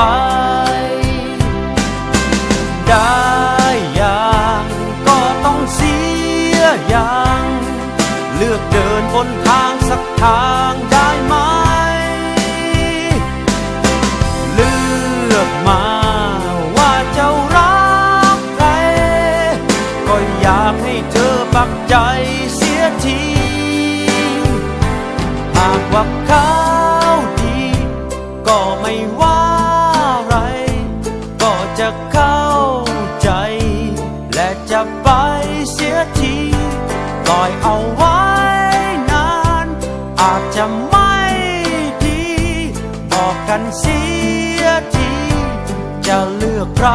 ไปได้อย่างก็ต้องเสียอย่าง เลือกเดินบนทางสักทางได้ไหม เลือกมาว่าจ้ารักใคร ก็อยากให้เธอปักใจเสียที หากว่าเขาดี ก็ไม่ว่า เข้าใจ และจะไปเสียทีปล่อยเอาไว้นาน อาจจะไม่ดีบอกกันเสียที จะเลือกใคร